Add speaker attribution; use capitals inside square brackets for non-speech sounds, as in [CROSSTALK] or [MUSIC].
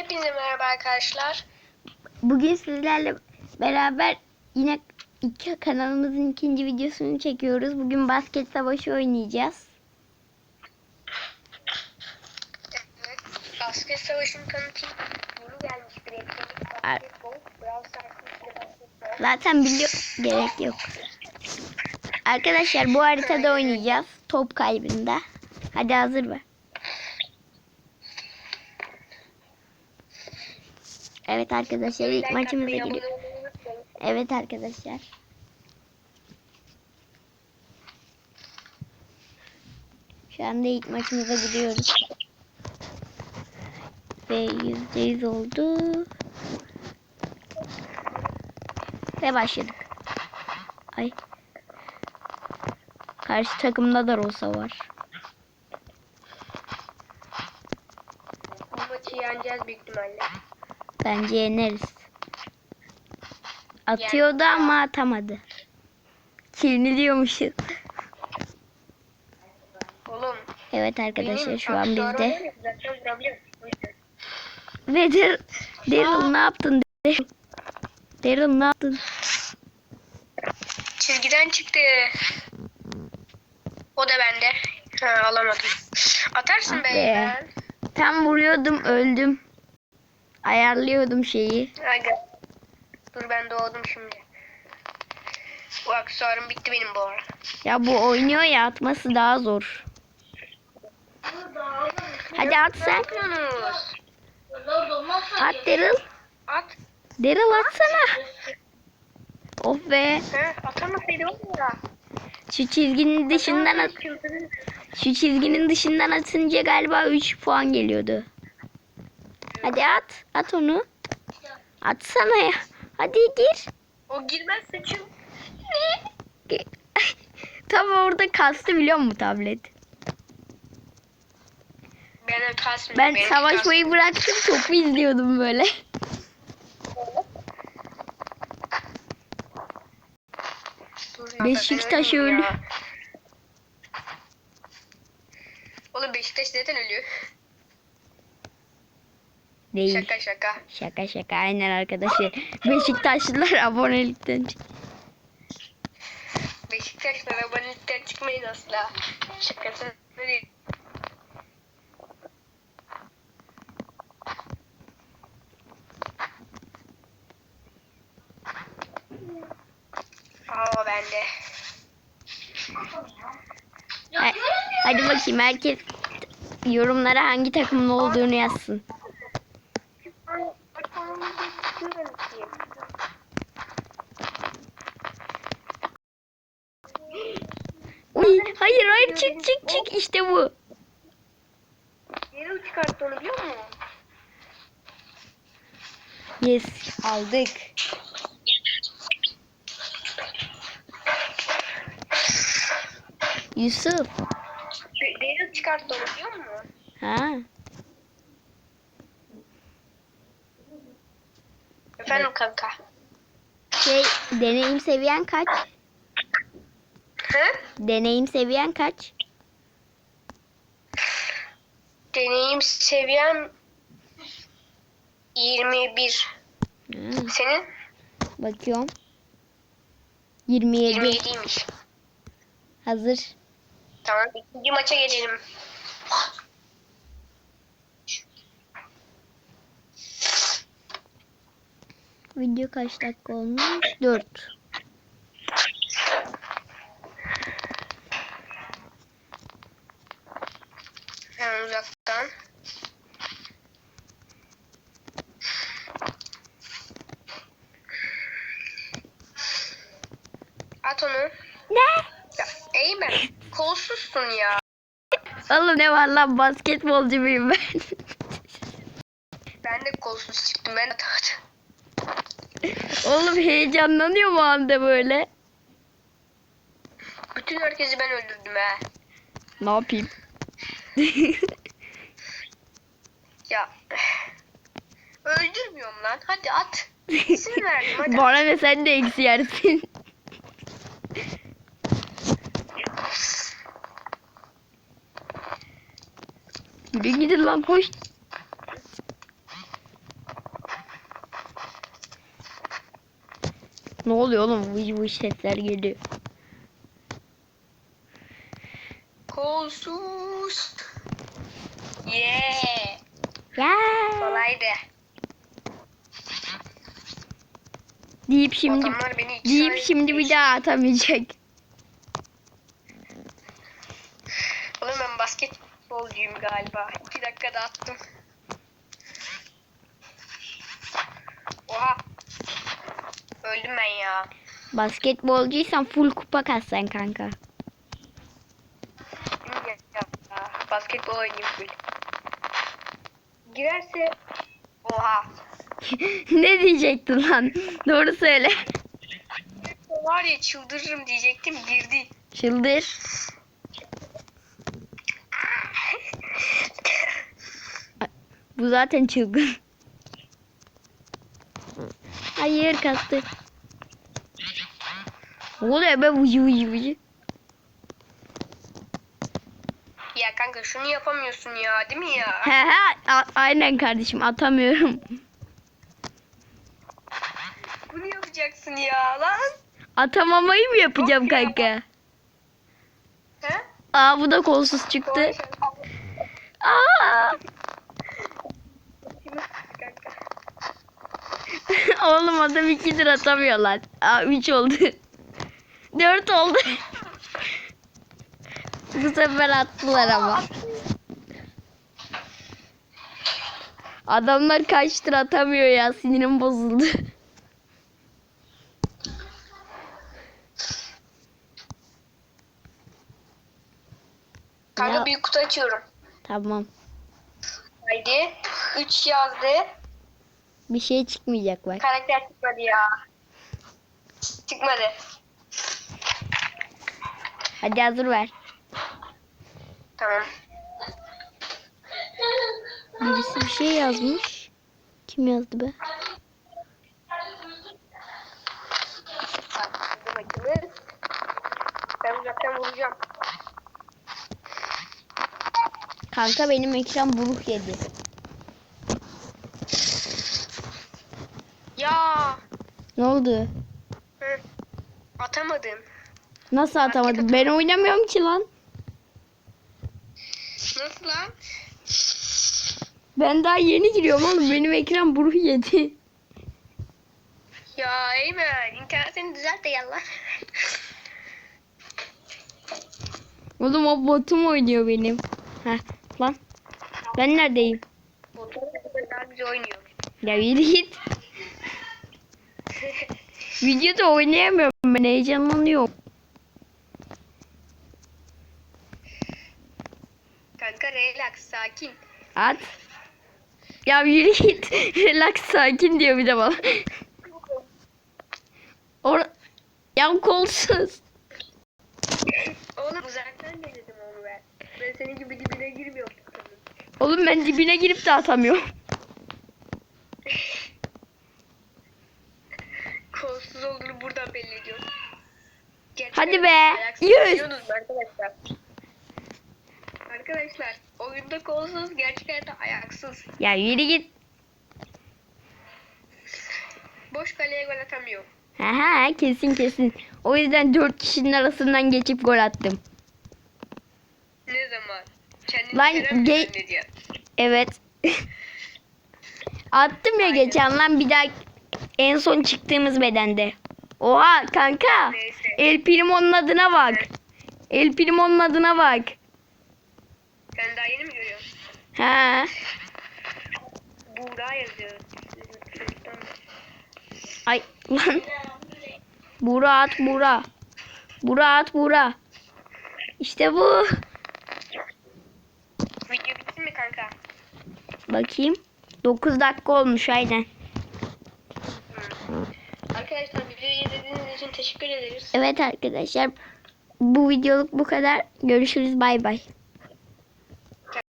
Speaker 1: Hepinize merhaba arkadaşlar.
Speaker 2: Bugün sizlerle beraber yine iki kanalımızın ikinci videosunu çekiyoruz. Bugün basket savaşı oynayacağız.
Speaker 1: Evet, basket savaşını tanıtayım. Yeni gelmiş bir etkinlik. Basketbol. Brawl Stars'ın içinde basketbol.
Speaker 2: Zaten biliyor gerek yok. Arkadaşlar bu haritada oynayacağız. Top kaybında. Hadi hazır mı? Evet arkadaşlar ilk maçımıza
Speaker 1: unutmayın.
Speaker 2: Evet arkadaşlar. Şu anda ilk maçımıza gidiyoruz. Ve yüzde yüz oldu. Ve başladık. Ay. Karşı takımda da Rosa var.
Speaker 1: Bu maçı yeneceğiz büyük ihtimalle.
Speaker 2: Bence yeneriz. Atıyordu ama atamadı. Kirliliyormuşuz.
Speaker 1: Oğlum.
Speaker 2: Evet arkadaşlar şu an bizde. Ve Daryl, ne yaptın? Daryl, ne yaptın?
Speaker 1: Çizgiden çıktı. O da bende. Ha alamadım. Atarsın
Speaker 2: Ah
Speaker 1: be.
Speaker 2: Tam vuruyordum öldüm. Ayarlıyordum şeyi.
Speaker 1: Aga. Dur ben doğdum şimdi. Bu aksesuarım bitti benim bu ara.
Speaker 2: Ya bu oynuyor ya atması daha zor. Hadi at sen. At Daryl.
Speaker 1: At.
Speaker 2: Daryl atsana. Of be.
Speaker 1: Atamasaydı var ya.
Speaker 2: Şu çizginin dışından at. Şu çizginin dışından atınca galiba 3 puan geliyordu. Hadi at. At onu. Atsana ya. Hadi gir.
Speaker 1: O girmez saçım. [LAUGHS]
Speaker 2: Tam orada kastı biliyor musun tablet?
Speaker 1: Benim kasmıyor.
Speaker 2: Ben
Speaker 1: benim
Speaker 2: savaşmayı bıraktım topu izliyordum böyle. Beşiktaş
Speaker 1: ya. Oğlum Beşiktaş zaten ölüyor.
Speaker 2: Değil.
Speaker 1: Şaka şaka.
Speaker 2: Şaka şaka aynen arkadaşlar. Beşiktaşlılar [LAUGHS] abonelikten çık-
Speaker 1: Beşiktaşlar abonelikten çıkmayın asla. Şakası değil. Aa bende.
Speaker 2: Ha- Hadi bakayım herkes yorumlara hangi takımın olduğunu yazsın. Hayır çık çık çık işte bu.
Speaker 1: Yeni çıkarttı onu biliyor musun?
Speaker 2: Yes aldık. Yusuf.
Speaker 1: Daryl çıkarttı onu biliyor musun?
Speaker 2: Ha.
Speaker 1: Efendim kanka.
Speaker 2: Şey deneyim seviyen kaç? Deneyim seviyen kaç?
Speaker 1: Deneyim seviyem 21.
Speaker 2: Ha,
Speaker 1: Senin?
Speaker 2: bakıyorum. 27.
Speaker 1: 27'ymiş.
Speaker 2: Hazır.
Speaker 1: Tamam ikinci maça gelelim.
Speaker 2: Video kaç dakika olmuş? 4.
Speaker 1: Hemen uzaktan. At onu.
Speaker 2: Ne?
Speaker 1: Ya, Eymen kolsuzsun ya.
Speaker 2: Oğlum ne var lan basketbolcu muyum ben?
Speaker 1: Ben de kolsuz çıktım. Ben de.
Speaker 2: Oğlum heyecanlanıyor mu anda böyle?
Speaker 1: Bütün herkesi ben öldürdüm ha.
Speaker 2: Ne yapayım? [LAUGHS]
Speaker 1: Ya. Öldürmüyorum lan. Hadi at. İsim verdim hadi.
Speaker 2: Bana ne sen de eksi yersin. Yürü gidin lan koş. Ne oluyor oğlum? Vıy vıy sesler geliyor.
Speaker 1: Kolsuz. Yeah.
Speaker 2: Yeah.
Speaker 1: Kolaydı.
Speaker 2: Deyip şimdi deyip şimdi bir daha atamayacak.
Speaker 1: Galiba. İki dakikada attım. Oha. Öldüm ben ya.
Speaker 2: Basketbolcuysan full kupa kassan kanka.
Speaker 1: Ya. Basketbol oynayayım full. Girerse... Oha. [LAUGHS]
Speaker 2: ne diyecektin lan? Doğru söyle.
Speaker 1: Var ya çıldırırım diyecektim girdi.
Speaker 2: Çıldır. Bu zaten çılgın. Hayır kastı. Ne oluyor be vucu vucu vucu.
Speaker 1: Ya kanka şunu yapamıyorsun ya değil mi ya?
Speaker 2: He he a- aynen kardeşim atamıyorum.
Speaker 1: Bunu yapacaksın ya lan.
Speaker 2: Atamamayı mı yapacağım
Speaker 1: Yok ya.
Speaker 2: kanka?
Speaker 1: He?
Speaker 2: Aa bu da kolsuz çıktı. Aa. [LAUGHS] Oğlum adam ikidir atamıyor lan. Aa üç oldu. [LAUGHS] Dört oldu. [LAUGHS] Bu sefer attılar ama. Adamlar kaçtır atamıyor ya. Sinirim bozuldu.
Speaker 1: Kanka
Speaker 2: Ya.
Speaker 1: büyük kutu açıyorum.
Speaker 2: tamam.
Speaker 1: Haydi. 3 yazdı.
Speaker 2: Bir şey çıkmayacak bak.
Speaker 1: Karakter çıkmadı ya. Çıkmadı.
Speaker 2: Hadi hazır ver.
Speaker 1: Tamam.
Speaker 2: Birisi bir şey yazmış. Kim yazdı be?
Speaker 1: Ben uzaktan vuracağım.
Speaker 2: Kanka benim ekran buruk yedi.
Speaker 1: Ya.
Speaker 2: Ne oldu?
Speaker 1: Hı. Atamadım.
Speaker 2: Nasıl atamadım? Ben oynamıyorum ki lan.
Speaker 1: Nasıl lan?
Speaker 2: Ben daha yeni giriyorum oğlum. Benim ekran buruk yedi.
Speaker 1: Ya Eymen internetini düzelt de yallah.
Speaker 2: Oğlum o botum oynuyor benim. Heh lan. Ben neredeyim?
Speaker 1: Motor daha güzel oynuyor.
Speaker 2: Ya yürü git. Videoda oynayamıyorum ben heyecanlanıyorum.
Speaker 1: Kanka relax sakin.
Speaker 2: At. Ya yürü git. [LAUGHS] Relax sakin diyor bir de bana. Or ya kolsuz.
Speaker 1: Oğlum uzaktan denedim onu ben. Ben senin gibi dibine girmiyorum.
Speaker 2: Oğlum ben dibine girip de atamıyorum. [LAUGHS]
Speaker 1: Kolsuz olduğunu buradan belli ediyorum. Gerçek
Speaker 2: Hadi be, yüz.
Speaker 1: arkadaşlar. Arkadaşlar oyunda kolsuz gerçek hayatta ayaksız.
Speaker 2: Ya yürü git.
Speaker 1: Boş kaleye gol atamıyor.
Speaker 2: Aha kesin kesin. O yüzden dört kişinin arasından geçip gol attım.
Speaker 1: Ne zaman? Kendini
Speaker 2: Lan, ge-? Evet. [LAUGHS] attım ya geçen lan bir daha en son çıktığımız bedende. Oha kanka.
Speaker 1: Neyse.
Speaker 2: El Primo'nun adına bak. El Primo'nun adına bak.
Speaker 1: Sen daha yeni mi görüyorsun?
Speaker 2: Ha.
Speaker 1: Buğra yazıyor.
Speaker 2: Ay lan. Bura at bura. Bura at bura. İşte bu.
Speaker 1: Video bitti mi kanka?
Speaker 2: Bakayım. 9 dakika olmuş aynen.
Speaker 1: Teşekkür ederiz.
Speaker 2: Evet arkadaşlar. Bu videoluk bu kadar. Görüşürüz bay bay.